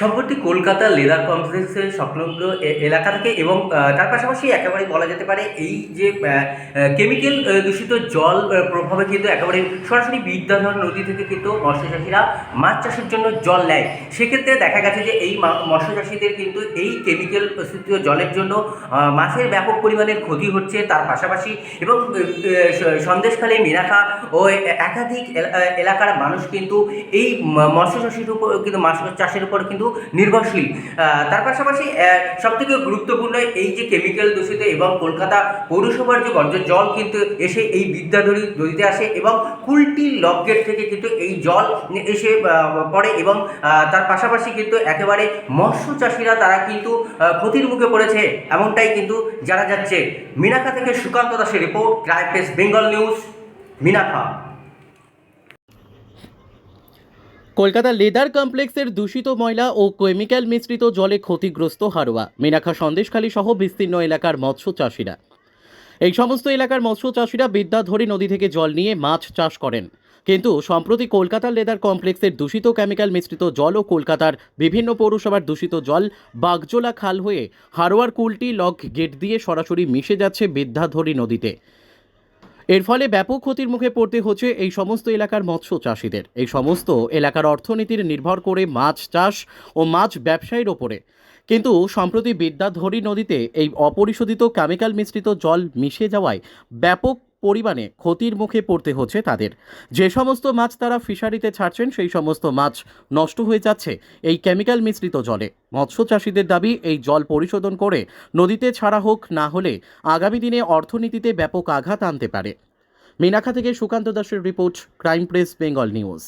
সম্প্রতি কলকাতা লেদার কমপ্লেক্সের সংলগ্ন এলাকা থেকে এবং তার পাশাপাশি একেবারে বলা যেতে পারে এই যে কেমিক্যাল দূষিত জল প্রভাবে কিন্তু একেবারে সরাসরি বিদ্যাধর নদী থেকে কিন্তু মৎস্যচাষীরা মাছ চাষের জন্য জল নেয়। সেক্ষেত্রে দেখা গেছে যে এই মৎস্যচাষীদের কিন্তু এই কেমিক্যাল দূষিত জলের জন্য মাছের ব্যাপক পরিমাণের ক্ষতি হচ্ছে। তার পাশাপাশি এবং সন্দেশখালী, মিনাখা ও একাধিক এলা- এলাকার মানুষ কিন্তু এই মৎস্যচাষীর উপর, কিন্তু মাছ চাষের উপর কিন্তু নির্ভরশীল। তার পাশাপাশি সব থেকে গুরুত্বপূর্ণ এই যে কেমিক্যাল দূষিত এবং কলকাতা পৌরসভার যে বর্জ্য জল কিন্তু এসে এই বিদ্যাধরী নদীতে আসে এবং কুলটি লকগেট থেকে কিন্তু এই জল এসে পড়ে এবং তার পাশাপাশি কিন্তু একেবারে মৎস্য চাষিরা তারা কিন্তু ক্ষতির মুখে পড়েছে এমনটাই কিন্তু জানা যাচ্ছে। মিনাখা থেকে সুকান্ত দাসের report, crime Bengal news Minakha Kolkata leather কমপ্লেক্সের দূষিত ময়লা ও কেমিক্যাল মিশ্রিত জলে ক্ষতিগ্রস্ত হারোয়া মিনাখা সন্দেশখালী সহ বিস্তীর্ণ এলাকার মৎস্য চাষিরা। এই সমস্ত এলাকার মৎস্য চাষিরা বিদ্যাধরী নদী থেকে জল নিয়ে মাছ চাষ করেন। কিন্তু সম্প্রতি কলকাতার লেদার কমপ্লেক্সের দূষিত কেমিক্যাল মিশ্রিত জল ও কলকাতার বিভিন্ন পৌরসভার দূষিত জল বাগজোলা খাল হয়ে হারোয়ার কুলটি লক গেট দিয়ে সরাসরি মিশে যাচ্ছে বিদ্যাধরী নদীতে। এর ফলে ব্যাপক ক্ষতির মুখে পড়তে হচ্ছে এই সমস্ত এলাকার মৎস্য চাষিদের। এই সমস্ত এলাকার অর্থনীতির নির্ভর করে মাছ চাষ ও মাছ ব্যবসায়ীর ওপরে। কিন্তু সম্প্রতি বিদ্যাধরী নদীতে এই অপরিশোধিত কেমিক্যাল মিশ্রিত জল মিশে যাওয়ায় ব্যাপক পরিমাণে ক্ষতির মুখে পড়তে হচ্ছে তাদের। যে সমস্ত মাছ তারা ফিশারিতে ছাড়ছেন, সেই সমস্ত মাছ নষ্ট হয়ে যাচ্ছে এই কেমিক্যাল মিশ্রিত জলে। মৎস্য চাষিদের দাবি, এই জল পরিশোধন করে নদীতে ছাড়া হোক, না হলে আগামী দিনে অর্থনীতিতে ব্যাপক আঘাত আনতে পারে। মিনাখা থেকে সুকান্ত দাসের report, crime press, Bengal news.